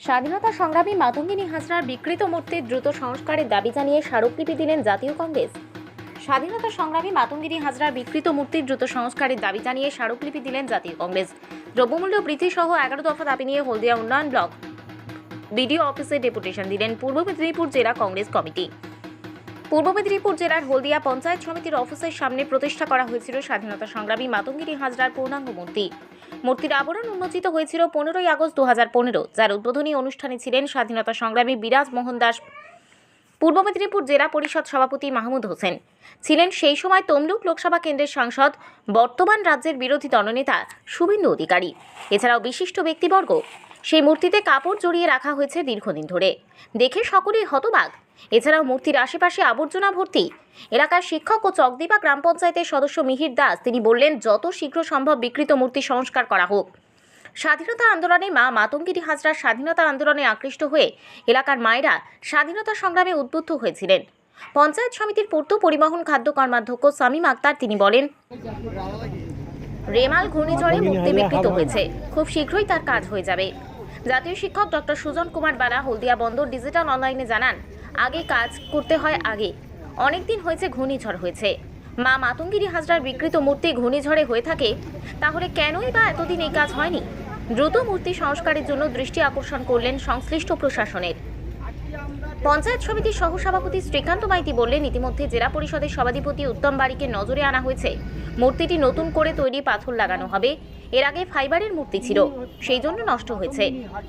স্বাধীনতা সংগ্রামী মাতঙ্গিনী হাজরার বিকৃত মূর্তির দ্রুত সংস্কারের দাবি জানিয়ে স্মারকলিপি দিলেন জাতীয় কংগ্রেস। স্বাধীনতা সংগ্রামী মাতঙ্গিনী হাজরার বিকৃত মূর্তির দ্রুত সংস্কারের দাবি জানিয়ে স্মারকলিপি দিলেন জাতীয় কংগ্রেস। দ্রব্যমূল্য বৃদ্ধি সহ এগারো দফা দাবি নিয়ে হলদিয়া উন্নয়ন ব্লক বিডিও অফিসে ডেপুটেশন দিলেন পূর্ব মেদিনীপুর জেলা কংগ্রেস কমিটি। পূর্ব মেদিনীপুর জেলার হলদিয়া পঞ্চায়েত সমিতির অফিসের সামনে প্রতিষ্ঠা করা হয়েছিল স্বাধীনতা সংগ্রামী মাতঙ্গিনী হাজরার পূর্ণাঙ্গ মূর্তি। মূর্তির আবরণ উন্মোচিত হয়েছিল পনেরোই আগস্ট দু হাজার পনেরো, যার উদ্বোধনী অনুষ্ঠানে ছিলেন স্বাধীনতা সংগ্রামী বিরাজ মোহন দাস, পূর্ব মেদিনীপুর জেলা পরিষদ সভাপতি মাহমুদ হোসেন। ছিলেন সেই সময় তমলুক লোকসভা কেন্দ্রের সাংসদ, বর্তমান রাজ্যের বিরোধী দলনেতা শুভেন্দু অধিকারী। এছাড়াও বিশিষ্ট ব্যক্তিবর্গ। সেই মূর্তিতে কাপড় জড়িয়ে রাখা হয়েছে দীর্ঘদিন ধরে। দেখে সকলেই হতবাক। এছাড়াও মূর্তির আশেপাশে আবর্জনা ভর্তি। এলাকার শিক্ষক ও চকদিপা গ্রাম পঞ্চায়েতের সদস্য মিহির দাস তিনি বললেন যত শীঘ্র সম্ভব বিকৃত মূর্তি সংস্কার করা হোক। স্বাধীনতা আন্দোলনে মা মাতঙ্গিরি হাজরা স্বাধীনতা আন্দোলনে আকৃষ্ট হয়ে এলাকার মায়েরা স্বাধীনতা সংগ্রামে উদ্বুদ্ধ হয়েছিলেন। পঞ্চায়েত সমিতির পূর্ত পরিবহন খাদ্য কর্মাধ্যক্ষ সামিম আক্তার তিনি বলেন রেমাল ঘূর্ণিঝড়ে মূর্তি বিকৃত হয়েছে। খুব শীঘ্রই তার কাজ হয়ে যাবে। জাতীয় শিক্ষক ডক্টর সুজন কুমার বালা হলদিয়া বন্দর ডিজিটাল অনলাইনে জানান আগে কাজ করতে হয় আগে। অনেক দিন হয়েছে ঘূর্ণিঝড় হয়েছে। মা মাতঙ্গিরি হাজরার বিকৃত মূর্তি ঘূর্ণিঝড়ে হয়ে থাকে, তাহলে কেনই বা এতদিন এই কাজ হয়নি? দ্রুত মূর্তি সংস্কারের জন্য দৃষ্টি আকর্ষণ করলেন সংশ্লিষ্ট প্রশাসনের। পঞ্চায়েত সমিতির সহসভাপতি শ্রীকান্ত মাইতি বললেন, ইতিমধ্যে জেলা পরিষদের সভাধিপতি উত্তম বাড়িকে নজরে আনা হয়েছে। মূর্তিটি নতুন করে তৈরি পাথর লাগানো হবে। এর আগে ফাইবারের মূর্তি ছিল, সেই জন্য নষ্ট হয়েছে।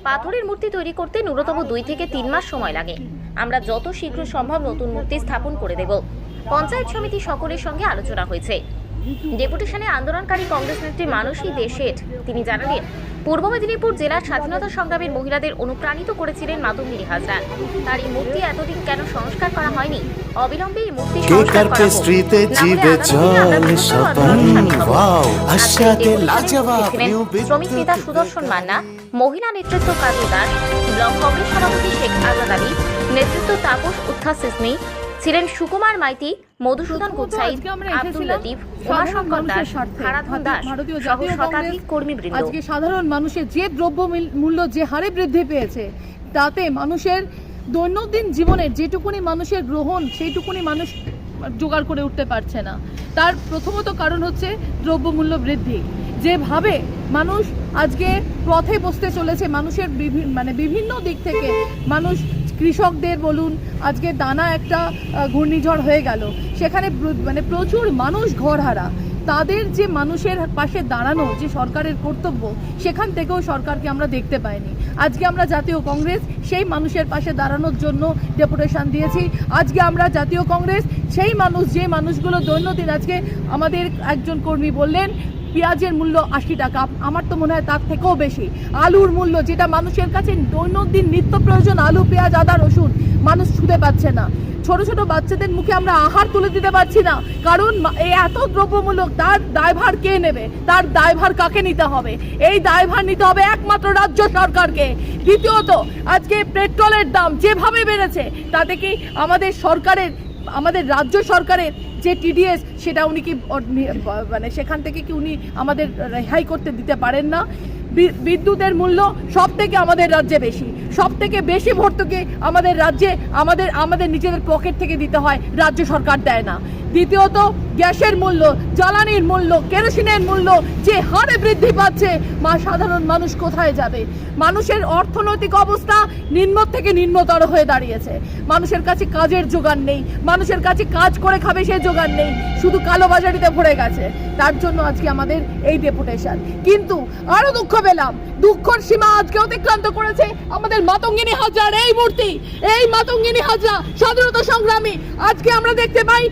পাথরের মূর্তি তৈরি করতে ন্যূনতম দুই থেকে তিন মাস সময় লাগে। আমরা যত শীঘ্র সম্ভব নতুন মূর্তি স্থাপন করে দেব। পঞ্চায়েত সমিতি সকলের সঙ্গে আলোচনা হয়েছে। ডেপুটেশনে আন্দোলনকারী কংগ্রেস নেত্রী মানসী দেশের। তিনি জানালেন পূর্ব মেদিনীপুর জেলার স্বাধীনতা সংগ্রামের মহিলাদের অনুপ্রাণিত করেছিলেন মাতঙ্গিনী হাজরা তার এই মূর্তি এতদিন কেন সংস্কার করা হয়নি? অবিলম্বে এই মূর্তি সংস্কার করা হলে জিবে জল সপান। ওয়াও আশাতে লাজবাব শ্রমিক নেতা সুদর্শন মান্না মহিলা নেতৃত্ব কাজল দাস ব্লক কংগ্রেস সভাপতি শেখ আজাদ আলী নেতৃত্ব তাপস উত্থাস সিসমি ছিলেন সুকুমার মাইতি মধুসূদন গুচ্ছাই আব্দুল লতিফ উমাশঙ্কর দাস হারাধন দাস সহ শতাধিক কর্মীবৃন্দ। আজকে সাধারণ মানুষের যে দ্রব্য মূল্য যে হারে বৃদ্ধি পেয়েছে তাতে মানুষের দৈনন্দিন জীবনের যেটুকুনি মানুষের গ্রহণ সেইটুকুনি মানুষ জোগাড় করে উঠতে পারছে না। তার প্রথমত কারণ হচ্ছে দ্রব্যমূল্য বৃদ্ধি। যেভাবে মানুষ আজকে পথে বসতে চলেছে মানুষের বিভিন্ন মানে বিভিন্ন দিক থেকে মানুষ কৃষকদের বলুন, আজকে দানা একটা ঘূর্ণিঝড় হয়ে গেল। সেখানে মানে প্রচুর মানুষ ঘরহারা তাদের যে মানুষের পাশে দাঁড়ানো, যে সরকারের কর্তব্য, সেখান থেকেও সরকারকে আমরা দেখতে পাইনি। আজকে আমরা জাতীয় কংগ্রেস, সেই মানুষের পাশে দাঁড়ানোর জন্য ডেপুটেশন দিয়েছি। আজকে আমরা জাতীয় কংগ্রেস, সেই মানুষ, যে মানুষগুলো দৈনন্দিন আজকে আমাদের একজন কর্মী বললেন পেঁয়াজের মূল্য আশি টাকা। আমার তো মনে হয় তার থেকেও বেশি। আলুর মূল্য, যেটা মানুষের কাছে দৈনন্দিন নিত্য প্রয়োজন, আলু, পেঁয়াজ, আদা, রসুন, মানুষ ছুঁতে পাচ্ছে না। ছোট ছোট বাচ্চাদের মুখে আমরা আহার তুলে দিতে পারছি না। কারণ এই এত দ্রব্যমূলক, তার দায়ভার কে নেবে? তার দায়ভার কাকে নিতে হবে? এই দায়ভার নিতে হবে একমাত্র রাজ্য সরকারকে। দ্বিতীয়ত, আজকে পেট্রোলের দাম যেভাবে বেড়েছে, তাতে কি আমাদের সরকারের আমাদের রাজ্য সরকারের যে টিডিএস, সেটা উনি কি মানে সেখান থেকে কি উনি আমাদের রেহাই করতে দিতে পারেন না? বিদ্যুতের মূল্য সব থেকে আমাদের রাজ্যে বেশি। সব থেকে বেশি ভর্তুকি আমাদের রাজ্যে আমাদের আমাদের নিজেদের পকেট থেকে দিতে হয়, রাজ্য সরকার দেয় না। দ্বিতীয়ত, গ্যাসের মূল্য, জ্বালানির মূল্য, কেরোসিনের মূল্য যে হারে বৃদ্ধি পাচ্ছে, মা সাধারণ মানুষ কোথায় যাবে? মানুষের অর্থনৈতিক অবস্থা নিম্ন থেকে নিম্নতর হয়ে দাঁড়িয়েছে। মানুষের কাছে কাজের জোগান নেই। মানুষের কাছে কাজ করে খাবে সে জোগান নেই। শুধু কালোবাজারিতে ভরে গেছে। তার জন্য আজকে আমাদের এই ডেপুটেশন কিন্তু আরও দুঃখ পেলাম। দুঃখর সীমা আজকে অতিক্রান্ত করেছে আমাদের মাতঙ্গিনী হাজার এই মূর্তি, এই মাতঙ্গিনী হাজরা, স্বাধীনতা সংগ্রামী। আজকে আমরা দেখতে পাই,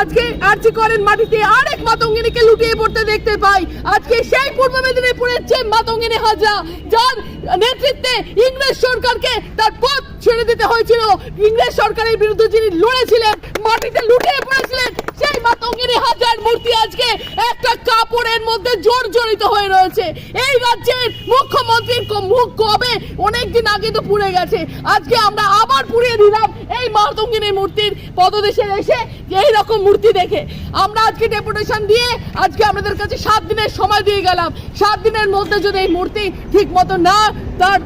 আজকে আর্জি করেন মাটিতে আরেক মাতঙ্গিনীকে লুটিয়ে পড়তে দেখতে পাই। আজকে সেই পূর্ব মেদিনীপুরের যে মাতঙ্গিনী হাজরা, যার নেতৃত্বে ইংরেজ সরকারকে তার পথ ছেড়ে দিতে হয়েছিল, ইংরেজ সরকারের বিরুদ্ধে যিনি লড়েছিলেন, মাটিতে লুটিয়ে পড়েছিলেন সেই মাতঙ্গিনী হাজার মূর্তি আজকে একটা কাপড়ের মধ্যে জর্জরিত হয়ে রয়েছে। এই রাজ্যের মুখ্যমন্ত্রীর মুখ কবে? অনেক দিন আগে তো পুড়ে গেছে। আজকে আমরা আবার পুড়িয়ে দিলাম এই মাতঙ্গিনী মূর্তির পদদেশে এসে এই রকম মূর্তি দেখে। আমরা আজকে ডেপুটেশন দিয়ে আজকে আমাদের কাছে সাত দিনের সময় দিয়ে গেলাম। সাত দিনের মধ্যে যদি এই মূর্তি ঠিক মতো না তার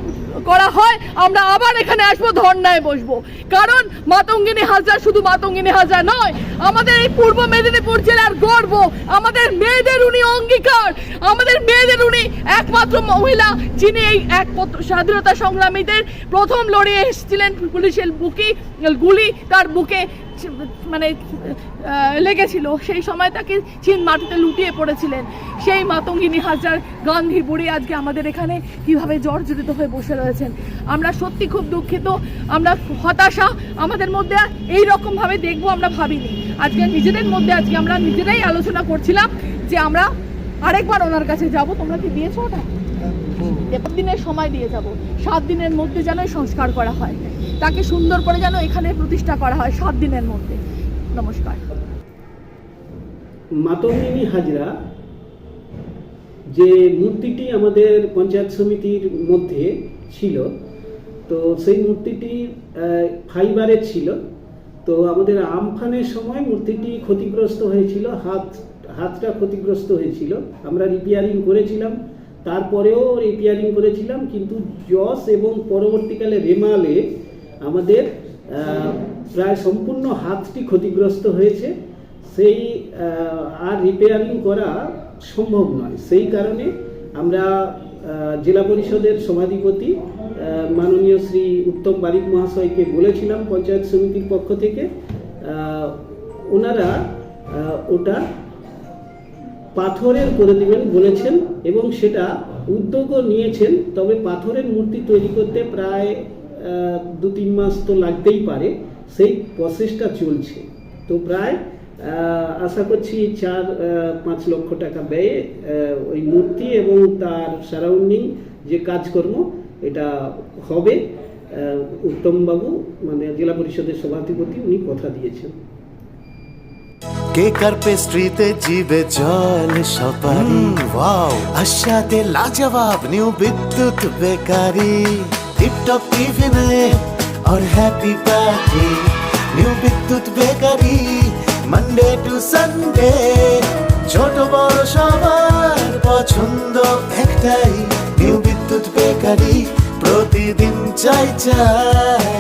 করা হয়, আমরা আবার এখানে আসব, ধর্নায় বসবো। কারণ মাতঙ্গিনী হাজরা শুধু মাতঙ্গিনী হাজরা নয়, আমাদের এই পূর্ব মেদিনীপুর জেলার গর্ব। আমাদের মেয়েদের উনি অঙ্গীকার। আমাদের মেয়েদের উনি একমাত্র মহিলা, যিনি এই এক স্বাধীনতা সংগ্রামীদের প্রথম লড়িয়ে এসেছিলেন পুলিশের বুকি, গুলি তার বুকে মানে লেগেছিল। সেই সময় তাকে চীন মাটিতে লুটিয়ে পড়েছিলেন। সেই মাতঙ্গিনী হাজার গান্ধী বুড়ি আজকে আমাদের এখানে কীভাবে জর্জরিত হয়ে বসে রয়েছেন। আমরা সত্যি খুব দুঃখিত। আমরা হতাশা। আমাদের মধ্যে এই রকম ভাবে দেখব আমরা ভাবিনি। আজকে নিজেদের মধ্যে আজকে আমরা নিজেরাই আলোচনা করছিলাম যে আমরা আরেকবার ওনার কাছে যাব। তোমরা কি দিয়েছ ওটা? এবার দিনের সময় দিয়ে যাব। সাত দিনের মধ্যে যেন সংস্কার করা হয়। তাকে সুন্দর করে যেন এখানে প্রতিষ্ঠা করা হয় সাত দিনের মধ্যে। নমস্কার। মাতঙ্গিনী হাজরা, যে মূর্তিটি আমাদের পঞ্চায়েত সমিতির মধ্যে ছিল, তো সেই মূর্তিটি ফাইবারের ছিল। তো আমাদের আমফানের সময় মূর্তিটি ক্ষতিগ্রস্ত হয়েছিল, হাত, হাতটা ক্ষতিগ্রস্ত হয়েছিল। আমরা রিপেয়ারিং করেছিলাম, তারপরেও রিপেয়ারিং করেছিলাম, কিন্তু জস এবং পরবর্তীকালে রেমালে আমাদের প্রায় সম্পূর্ণ হাতটি ক্ষতিগ্রস্ত হয়েছে। সেই আর রিপেয়ারিং করা সম্ভব নয়। সেই কারণে আমরা জেলা পরিষদের সভাধিপতি আহ, মাননীয় শ্রী উত্তম বারিক মহাশয়কে বলেছিলাম পঞ্চায়েত সমিতির পক্ষ থেকে ওনারা ওটা পাথরের করে দিবেন বলেছেন এবং সেটা উদ্যোগও নিয়েছেন। তবে পাথরের মূর্তি তৈরি করতে প্রায় দু তিন মাস তো লাগতেই পারে। সেই প্রসেসটা চলছে। তো প্রায় আহ, আশা করছি চার আহ, পাঁচ লক্ষ টাকা ব্যয়ে আহ, ওই মূর্তি এবং তার সারাউন্ডিং যে কাজকর্ম এটা হবে। উত্তমবাবু মানে জেলা পরিষদের সভাধিপতি উনি কথা দিয়েছেন। কেক আর পেস্ট্রিতে জিবে জল সপারি? ওয়াও। আশাতে লাজবাব নিউ বিদ্যুৎ বেকারি। টিপটপ টিফিনে और happy party new Bidyut bakery Monday to Sunday ছোট বড় সবার পছন্দ একটাই নিউ বিদ্যুৎ বেকারি প্রতিদিন চাই চাই